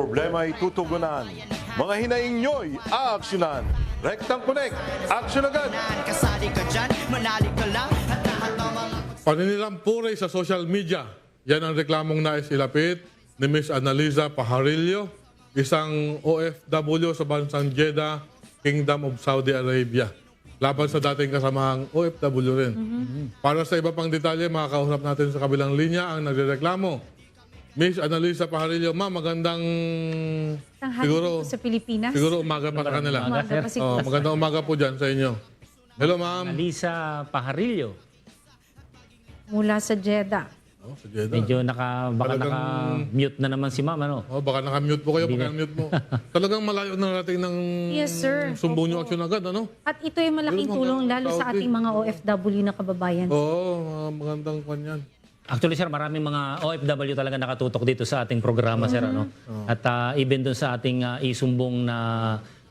problema ay tutugunan. Mga hinaing nyo'y aaksyonan. Rectang Connect, aksyon agad! Kasali ka dyan, manali ka lang At lahat ng mga Paninilampure sa social media. Yan ang reklamong nais ilapit ni Miss Annalisa Pajarillo, isang OFW sa bansang Jeddah, Kingdom of Saudi Arabia. Laban sa dating kasamahang OFW rin. Para sa iba pang detalye, makakausap natin sa kabilang linya ang nagrereklamo. Miss Annalisa Pajarillo, ma'am, magandang Tanghali siguro, sa Pilipinas. siguro umaga pa sa kanila. Umaga pa siguro. Oh, magandang umaga po dyan sa inyo. Hello, ma'am. Alisa Pajarillo. Mula sa Jeddah. Oh, sa Jeddah. Medyo naka, baka Talagang- naka-mute na naman si ma'am, ano? Oh, baka naka-mute po kayo, baka mute mo. Talagang malayo na narating ng Yes, sir. sumbong nyo aksyon agad, ano? At ito ay malaking mga tulong lalo sa ating mga OFW na kababayan. Oo, mga magandang kwan yan. Actually, sir, maraming mga OFW talaga nakatutok dito sa ating programa, sir, ano? At ah, even dun sa ating ah, isumbong na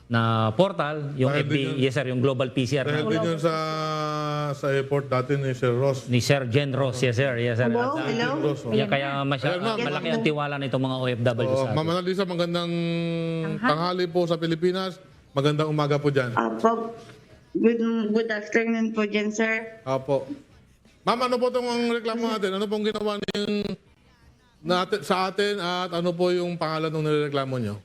na portal, yung Dahil FB, din yun- yes sir, yung Global PCR Dahil na, din yun sa, sa airport dati ni Sir Ross. ni Sir Jen Ross, yes sir, yes sir. Hello, At, ah, hello. Ross, oh. yeah, kaya masya, Ayan, ma'am. malaki ang tiwala nitong mga OFW Oh, sa Ma'am atin. Annalisa, magandang tanghali po sa Pilipinas. Magandang umaga po dyan. Apo, good, good afternoon po dyan, sir. Apo. Ma'am, ano po itong reklamo natin? Ano pong ginawa niyong natin, sa atin at ano po yung pangalan ng nireklamo niyo?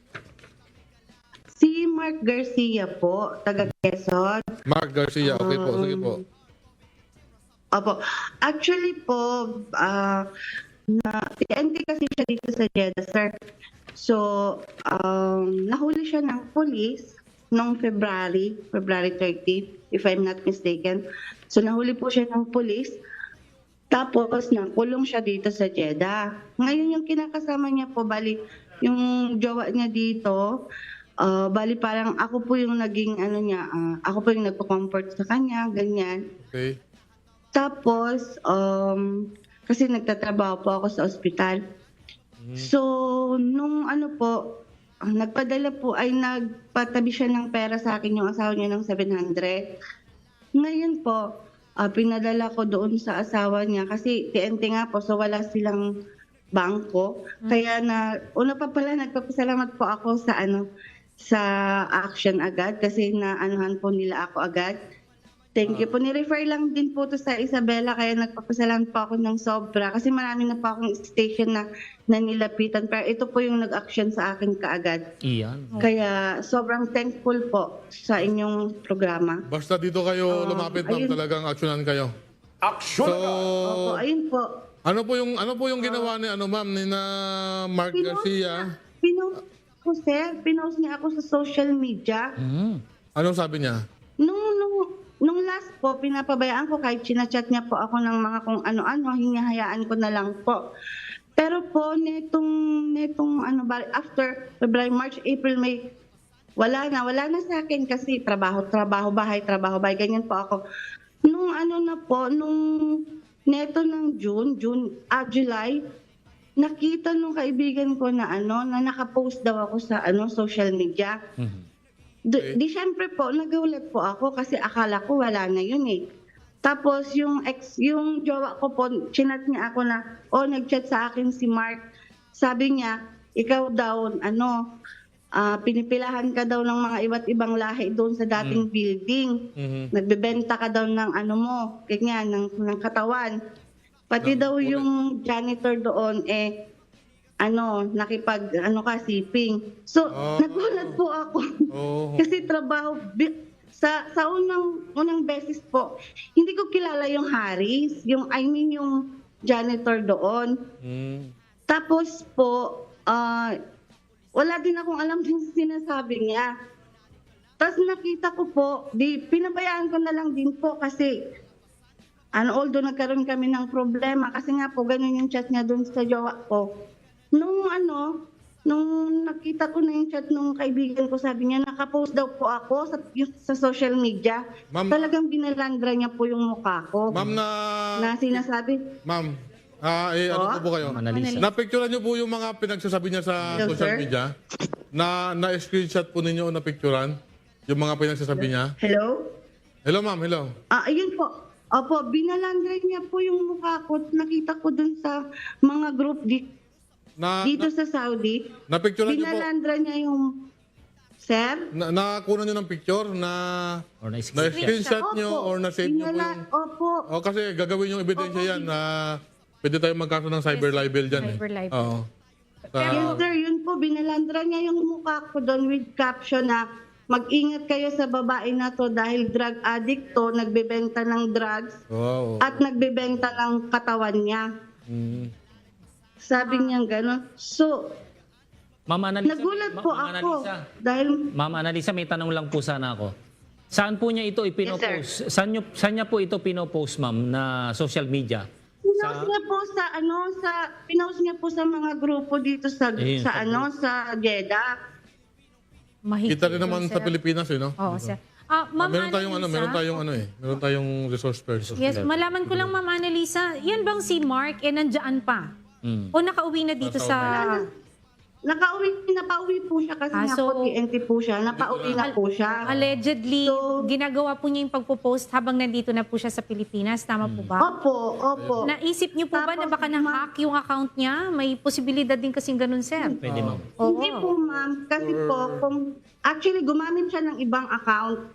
Si Mark Garcia po, taga Quezon. Mark Garcia. Okay po, sige po. Opo. Actually po, ah na, TNT kasi siya dito sa Jeddah, sir. So, um, nahuli siya ng police noong February, February 30, if I'm not mistaken. So, nahuli po siya ng police. Tapos, nakulong siya dito sa Jeddah. Ngayon, yung kinakasama niya po, bali, yung jowa niya dito, ah, bali parang ako po yung naging, ano niya, ah, ako po yung nagpo-comfort sa kanya, ganyan. Okay. Tapos, um, kasi nagtatrabaho po ako sa ospital. So, nung ano po, nagpadala po ay nagpatabi siya ng pera sa akin yung asawa niya ng 700. Ngayon po, ah, pinadala ko doon sa asawa niya kasi TNT nga po, so wala silang bangko. Kaya na, una pa pala, nagpapasalamat po ako sa ano, sa action agad kasi naanuhan po nila ako agad. Thank you po. Ni-refer lang din po to sa Isabela kaya nagpapasalamat po ako ng sobra kasi marami na po akong station na, na nilapitan pero ito po yung nag-action sa akin kaagad. Iyan. Kaya sobrang thankful po sa inyong programa. Basta dito kayo lumapit, ma'am, ayun. talagang aksyonan kayo. Aksyon So! Opo, ayun po. ano po yung ano po yung ginawa ni ano ma'am ni na Mark Pinost Garcia? niya- Pinost ko, sir. Pinost niya ako sa social media. Mm. Anong sabi niya? Nung, nung, po, pinapabayaan ko kahit chinachat niya po ako ng mga kung ano-ano, hinahayaan ko na lang po. Pero po, netong, netong ano ba, after February, March, April, May, wala na, wala na sa akin kasi trabaho, trabaho, bahay, trabaho, bahay, ganyan po ako. Nung ano na po, nung neto ng June, June, ah, July, nakita nung kaibigan ko na ano, na nakapost daw ako sa ano, social media. D- Di syempre po, nagulat po ako kasi akala ko wala na yun eh. Tapos yung ex, yung jowa ko po, chinat niya ako na, oh, nag-chat sa akin si Mark. Sabi niya, ikaw daw, ano, ah, pinipilahan ka daw ng mga iba't ibang lahi doon sa dating building. Mhm. Nagbebenta ka daw ng ano mo, ganyan, ng, ng katawan. Pati Ng daw yung janitor doon, eh, ano, nakipag, ano ka, siping. So, Ah. nagulat po ako. Oh. Kasi trabaho, sa sa unang unang beses po, hindi ko kilala yung Harris, yung I mean yung janitor doon. Mm. Tapos po, ah, wala din akong alam din sa sinasabi niya. Tapos nakita ko po, di pinabayaan ko na lang din po kasi ano, although nagkaroon kami ng problema kasi nga po ganun yung chat niya doon sa jowa ko. Nung ano, nung nakita ko na yung chat nung kaibigan ko, sabi niya, nakapost daw po ako sa, yung- sa social media. Ma'am- Talagang binalandra niya po yung mukha ko. Ma'am na na sinasabi, Ma'am, ah eh, ano po po kayo? Ma'am Annalisa. Napicturean niyo po yung mga pinagsasabi niya sa Hello, social sir? media? Na na-screenshot po ninyo o napicturean yung mga pinagsasabi niya? hello? Hello ma'am, hello. Ah, ayun po. Opo, binalandra niya po yung mukha ko. Nakita ko dun sa mga group di Na, dito na, sa Saudi. na-picturean niyo po, Binalandra niya yung... Sir? na, nakakuha niyo ng picture na Or na na screenshot niyo or na-save niyo po yung... Opo. O kasi gagawin yung ebidensya Opo, yan na pwede tayo magkaso ng cyber libel dyan. Cyber eh. libel. Oo. Sa, Yes, sir. Yun po, binalandra niya yung mukha ko doon with caption na mag-ingat kayo sa babae na to dahil drug addict to, nagbebenta ng drugs wow. at nagbebenta ng katawan niya. Mm. Sabi niya gano'n. So, Ma'am Annalisa, nagulat po Ma'am ako Annalisa, dahil Ma'am Annalisa, may tanong lang po sana ako. Saan po niya ito ipinopost? saan, niyo, saan niya po ito pinopost, ma'am, na social media? pinost niya po sa ano sa pinost niya po sa mga grupo dito sa Ayun, sa sa ano sa Jeddah. Mahigpit Kita rin naman yun, sa sir. Pilipinas eh, no? Oo, sir. Ah, Ma'am meron tayong ano, Annalisa? meron tayong ano eh. Meron tayong resource person. Yes, malaman ko lang, Ma'am Annalisa, yan bang si Mark eh nandiyan pa? Mm. O nakauwi na dito sa... Nakauwi napauwi po siya kasi Ah, nga so- po TNT po siya. Napauwi na po siya. Allegedly, So- ginagawa po niya yung pagpo-post habang nandito na po siya sa Pilipinas. Tama po ba? Opo, opo. Naisip niyo po ba na Tapos, baka na-hack yung account niya? May posibilidad din kasing ganun, sir. Pwede, ma'am. Oo. Hindi po ma'am, kasi po kung actually gumamit siya ng ibang account.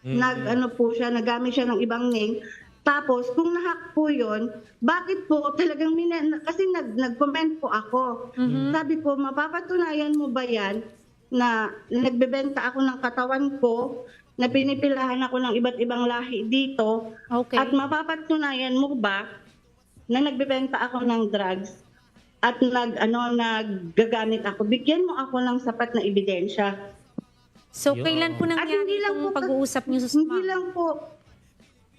Nag ano po siya, nagamit siya ng ibang name. Tapos kung nahack po 'yon, bakit po talagang mina, kasi nag nag-comment po ako. Sabi ko, mapapatunayan mo ba 'yan na nagbebenta ako ng katawan ko, na pinipilahan ako ng iba't ibang lahi dito, Okay. at mapapatunayan mo ba na nagbebenta ako ng drugs at nag ano naggagamit ako bigyan mo ako ng sapat na ebidensya So, Yun. kailan po at nangyari hindi lang itong po pag-uusap niyo sa hindi ma'am? lang po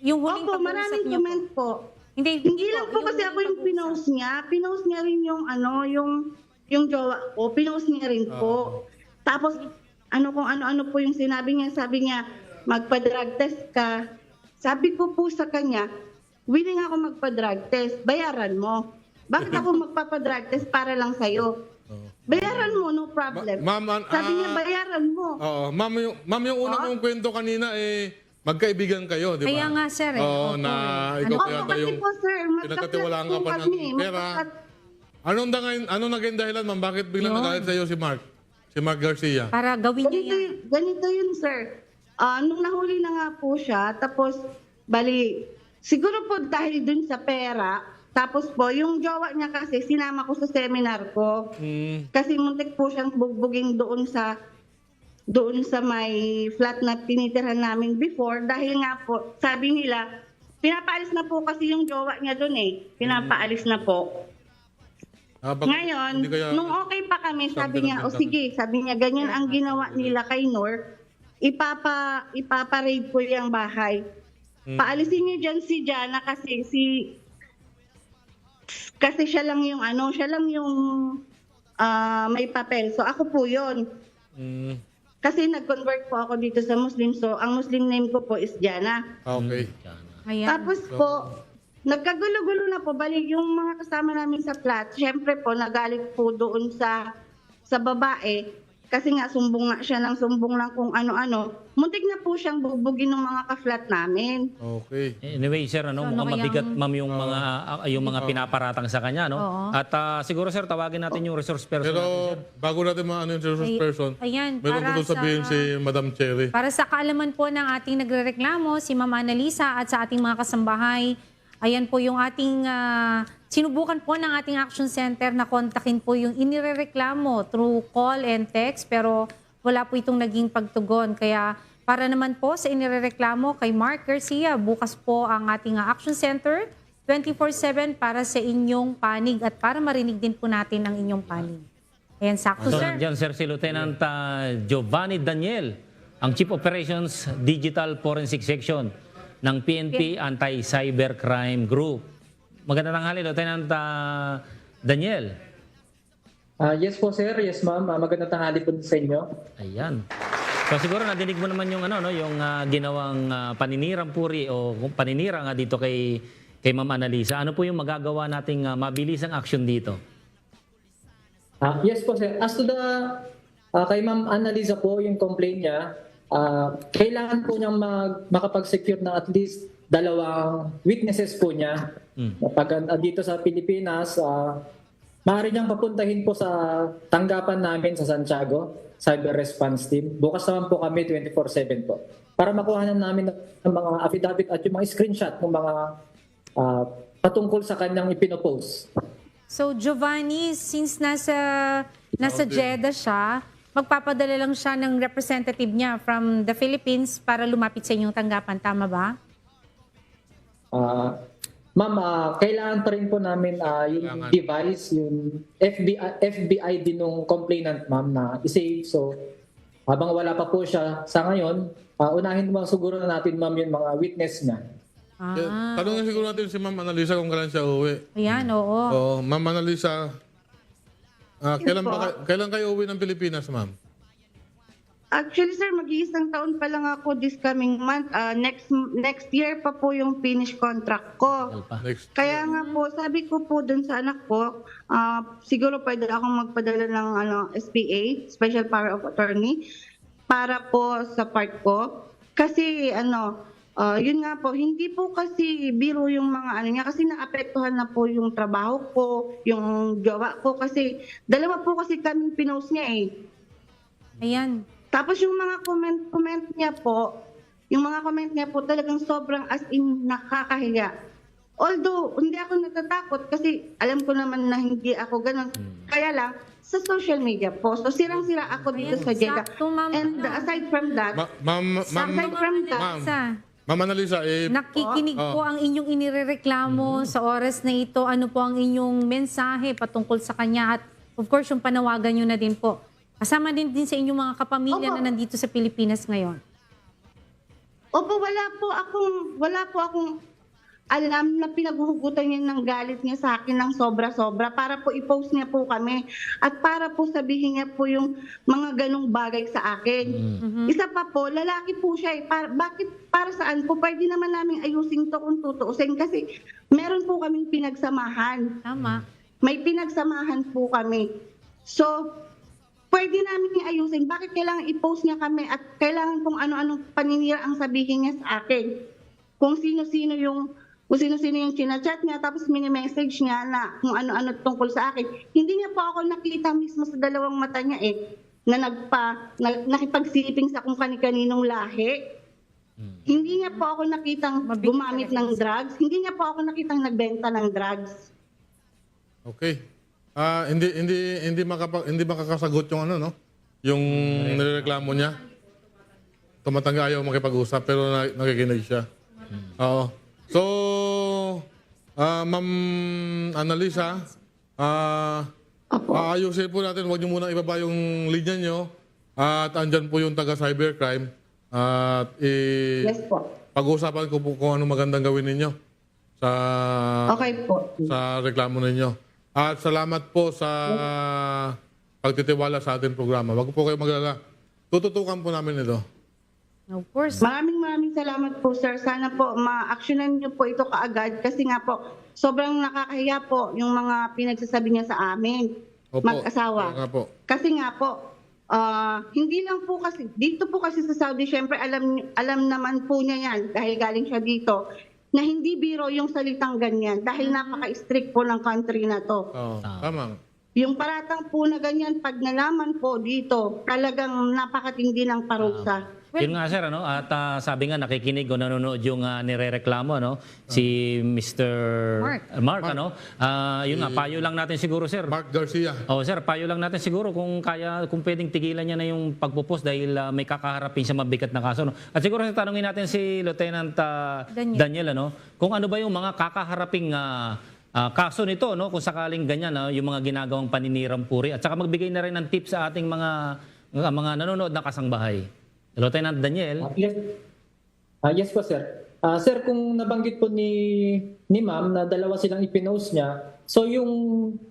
Yung huling opo pag-uusap maraming niyo comment po. Hindi, hindi lang po kasi ako yung pinost niya. Pinost niya rin yung ano yung yung jowa ko. Pinost niya rin po. Tapos ano kung ano-ano po yung sinabi niya. Sabi niya magpa-drug test ka. Sabi ko po sa kanya willing ako magpa-drug test. Bayaran mo. Bakit ako magpapa-drug test para lang sa'yo? Bayaran mo no problem. Ma- ma'am, an- sabi niya ah, bayaran mo. Oo, ma'am yung, ma'am yung unang Ah? yung kwento kanina eh magkaibigan kayo, di ba? Kaya nga, sir, eh. Oo, na eh. ikaw Opo, kaya kasi yung po sir pinagkatiwalaan ka pa po ng kami, pera. Anong dangayin, anong naging dahilan, ma'am? Bakit biglang Yun. nagalit sa iyo si Mark? Si Mark Garcia? Para gawin niya Ganito, yan. yun- ganito yun, sir. Ah, nung nahuli na nga po siya, tapos, bali, siguro po dahil dun sa pera, tapos po, yung jowa niya kasi, sinama ko sa seminar ko. Mm, Kasi muntik po siyang bugbuging doon sa doon sa may flat na tinitirhan namin before dahil nga po, sabi nila, pinapaalis na po kasi yung jowa niya doon eh. Pinapaalis na po. ah, bak- Ngayon, hindi kaya- nung okay pa kami, sabi niya, o sige, sabi niya, ganyan ang ginawa nila kay Nor, ipapa, ipapa-raid ko yung bahay. Hmm. Paalisin niyo dyan si Jana kasi si, kasi siya lang yung ano, siya lang yung ah, may papel. So ako po yun. Mm, Kasi nag-convert po ako dito sa Muslim, so ang Muslim name ko po is Jana. okay. Ayan. Tapos po, nagkagulo-gulo na po, balik yung mga kasama namin sa flat. Siyempre po, nagalit po doon sa sa babae. Kasi nga, sumbong nga siya ng sumbong lang kung ano-ano. Muntik na po siyang bubugin ng mga ka-flat namin. Okay. Anyway, sir, ano, So, ano mukhang mabigat, kayang- ma'am, yung mga ah, yung mga pinaparatang sa kanya, no? Oo. At ah, siguro, sir, tawagin natin yung resource person. Pero natin, sir. bago natin maano yung resource Ay- person, ayan, meron para ko doon sabihin sa- si Madam Cherry. Para sa kaalaman po ng ating nagrereklamo, si Mama Annalisa at sa ating mga kasambahay, ayan po yung ating, ah, sinubukan po ng ating action center na kontakin po yung inirereklamo through call and text, pero wala po itong naging pagtugon. Kaya para naman po sa inirereklamo kay Mark Garcia, bukas po ang ating action center 24-7 para sa inyong panig at para marinig din po natin ang inyong panig. Ayan, sakto So, sir. nandyan, sir, si Lieutenant ah, Giovanni Daniel, ang Chief Operations Digital Forensic Section ng PNP Anti-Cybercrime Group. Magandang tanghali, Lieutenant ah, Daniel. Ah, yes po sir, yes ma'am. Ah, magandang tanghali po sa inyo. Ayan. So siguro nadinig mo naman yung ano no, yung ah, ginawang ah, paninirang puri o paninira nga dito kay kay Ma'am Annalisa. Ano po yung magagawa nating ah, mabilisang action dito? Ah, yes po sir. As to the ah, kay Ma'am Annalisa po yung complaint niya, ah, kailangan po niyang mag, makapag-secure ng at least dalawang witnesses po niya. Pag ah, dito sa Pilipinas, ah, maaari niyang papuntahin po sa tanggapan namin sa Santiago, Cyber Response Team. Bukas naman po kami 24-7 po. Para makuha na namin ng mga affidavit at yung mga screenshot ng mga ah, patungkol sa kanyang ipinopost. So Giovanni, since nasa nasa Jeddah siya, magpapadala lang siya ng representative niya from the Philippines para lumapit sa inyong tanggapan. Tama ba? Ah, ma'am, ah, kailangan pa rin po namin ah, yung Kailangan. device, yung FBI, FBI din nung complainant, ma'am, na isave. So, habang wala pa po siya sa ngayon, ah, unahin mo siguro na natin, ma'am, yung mga witness niya. Ah, Tanungin siguro natin si Ma'am Annalisa kung kailan siya uwi. ayan, oo. Oh, Ma'am Annalisa, ah, kailan, ba, kailan kayo uwi ng Pilipinas, Ma'am? Actually, sir, mag-iisang taon pa lang ako this coming month. Ah, next next year pa po yung finish contract ko. Next. Kaya nga po, sabi ko po dun sa anak ko, ah, siguro pwede akong magpadala ng ano, SPA, Special Power of Attorney, para po sa part ko. Kasi ano, ah, yun nga po, hindi po kasi biro yung mga ano niya, kasi naapektuhan na po yung trabaho ko, yung gawa ko, kasi dalawa po kasi kaming pinost niya eh. Ayan. Tapos yung mga comment-comment niya po, yung mga comment niya po talagang sobrang as in nakakahiya. Although, hindi ako natatakot kasi alam ko naman na hindi ako ganun. Kaya lang, sa social media po. So, sirang-sira ako dito Ayan, sa Jeddah. And aside from that, Ma- Ma'am, Ma'am, aside from that, Ma'am. Ma'am Annalisa, eh, nakikinig Oh. po ang inyong inirereklamo sa oras na ito. Ano po ang inyong mensahe patungkol sa kanya at of course yung panawagan nyo na din po. Kasama din din sa inyong mga kapamilya Opo. na nandito sa Pilipinas ngayon. Opo, wala po akong, wala po akong alam na pinaghuhugutan niya ng galit niya sa akin ng sobra-sobra para po i-post niya po kami at para po sabihin niya po yung mga ganong bagay sa akin. Isa pa po, lalaki po siya eh. Para, bakit, para saan po? Pwede naman namin ayusin to kung tutuusin kasi meron po kaming pinagsamahan Tama. may pinagsamahan po kami. So, pwede namin iayusin. Bakit kailangan i-post niya kami at kailangan kung ano-anong paninira ang sabihin niya sa akin? Kung sino-sino yung kung sino-sino yung chinachat niya, tapos mini-message niya na kung ano-ano tungkol sa akin. Hindi niya po ako nakita mismo sa dalawang mata niya eh, na nagpa, na, nakipagsiping sa kung kani-kaninong lahi. Hindi niya po ako nakitang gumamit ng drugs. Hindi niya po ako nakitang nagbenta ng drugs. okay. Ah, hindi hindi hindi makapa, hindi makakasagot yung ano no? Yung nirereklamo niya. Tumatangga ayaw makipag-usap pero na, nakikinig siya. Oo. So, ah, Ma'am Annalisa, ah aayusin po natin, huwag niyo muna ibaba yung linya niyo. At andyan po yung taga cybercrime. At i- Yes po. pag-uusapan ko po kung ano magandang gawin ninyo sa Okay po. sa reklamo ninyo. At salamat po sa pagtitiwala sa ating programa. Wag po kayo maglala. Tututukan po namin ito. Of course. Maraming maraming salamat po sir. Sana po ma-actionan niyo po ito kaagad kasi nga po sobrang nakakahiya po yung mga pinagsasabi niya sa amin Opo. mag-asawa. Nga po. Kasi nga po ah, hindi lang po kasi dito po kasi sa Saudi syempre alam alam naman po niya yan dahil galing siya dito na hindi biro yung salitang ganyan dahil napaka-strict po ng country na to. Oo, tama. Yung paratang po na ganyan pag nalaman po dito talagang napakatindi ng parusa. Yun nga sir, ano? at ah, sabi nga nakikinig o nanonood yung ah, nirereklamo, ano? si Mr. Mark. Mark, ano? Ah, yun nga, payo lang natin siguro sir. Mark Garcia. Oh, sir, payo lang natin siguro kung kaya kung pwedeng tigilan niya na yung pagpo-post dahil ah, may kakaharapin sa mabigat na kaso. No? At siguro tanungin natin si Lieutenant ah, Daniel. Daniel. ano, kung ano ba yung mga kakaharaping ah, ah, kaso nito, no, kung sakaling ganyan, ah, yung mga ginagawang paninirang puri at saka magbigay na rin ng tips sa ating mga mga, mga nanonood na kasangbahay. Lieutenant Daniel. Ah, yes. Ah, yes po, sir. Ah, sir, kung nabanggit po ni ni ma'am na dalawa silang ipinost niya, so yung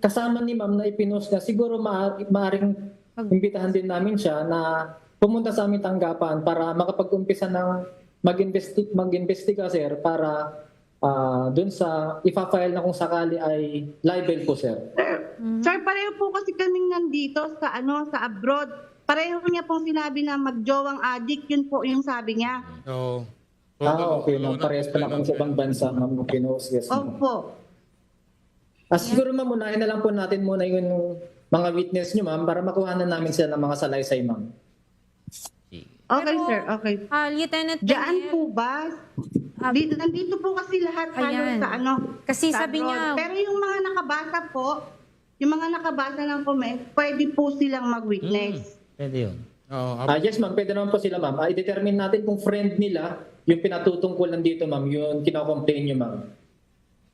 kasama ni ma'am na ipinost niya, siguro ma maaring imbitahan din namin siya na pumunta sa aming tanggapan para makapag-umpisa ng mag-investi mag-investiga, sir, para ah, dun sa ifa-file na kung sakali ay libel po, sir. Sir, pareho po kasi kaming nandito sa ano sa abroad. Pareho niya pong sinabi na magjowang adik, yun po yung sabi niya. Oo. So, Ah, okay, ma'am. Parehas pala kung sa ibang bansa, ma'am, yung pinost. Yes, ma'am. Opo. Ah, siguro ma'am, unahin na lang po natin muna yung mga witness nyo ma'am para makuha na namin sila ng mga salaysay ma'am. Okay, Pero, sir. Okay. Ah, Lieutenant Diyan po ba? Di, nandito po kasi lahat halos Ayan. sa ano. Kasi sa sabi abroad. niya- Pero yung mga nakabasa po, yung mga nakabasa ng comment, pwede po silang mag-witness. Pwede yun. Oo, Ah, yes ma'am, pwede naman po sila ma'am. Ah, i-determine natin kung friend nila yung pinatutungkulan dito ma'am, yung kinocomplain nyo ma'am.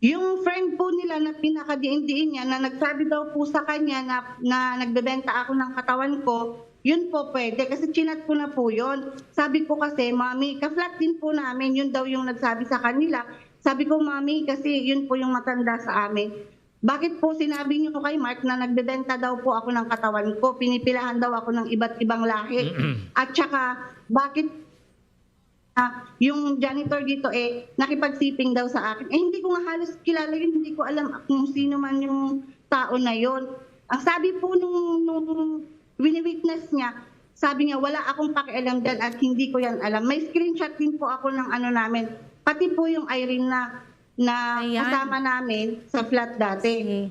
Yung friend po nila na pinakadiin-diin niya na nagsabi daw po sa kanya na, na nagbebenta ako ng katawan ko, yun po pwede kasi chinat ko na po yun. Sabi ko kasi, mami, ka-flat din po namin, yun daw yung nagsabi sa kanila. Sabi ko, mami, kasi yun po yung matanda sa amin. Bakit po sinabi niyo kay Mark na nagbebenta daw po ako ng katawan ko, pinipilahan daw ako ng iba't ibang lahi. At saka, bakit Ah, yung janitor dito eh nakipagsiping daw sa akin. Eh hindi ko nga halos kilala yun, hindi ko alam kung sino man yung tao na yon. Ang sabi po nung, nung wini-witness niya, sabi niya wala akong pakialam dyan at hindi ko yan alam. May screenshot din po ako ng ano namin. Pati po yung Irene na na Ayan. kasama namin sa flat dati. Sige.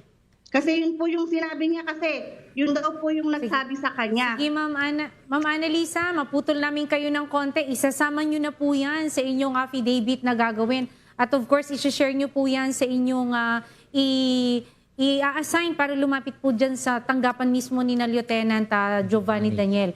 Kasi yun po yung sinabi niya kasi yun daw po yung nagsabi sa kanya. Sige, Ma'am, Ana, Ma'am Annalisa, maputol namin kayo ng konti. Isasama nyo na po yan sa inyong affidavit na gagawin. At of course, isi-share nyo po yan sa inyong ah, i- i-assign para lumapit po dyan sa tanggapan mismo ni na Lieutenant ah, Giovanni Daniel.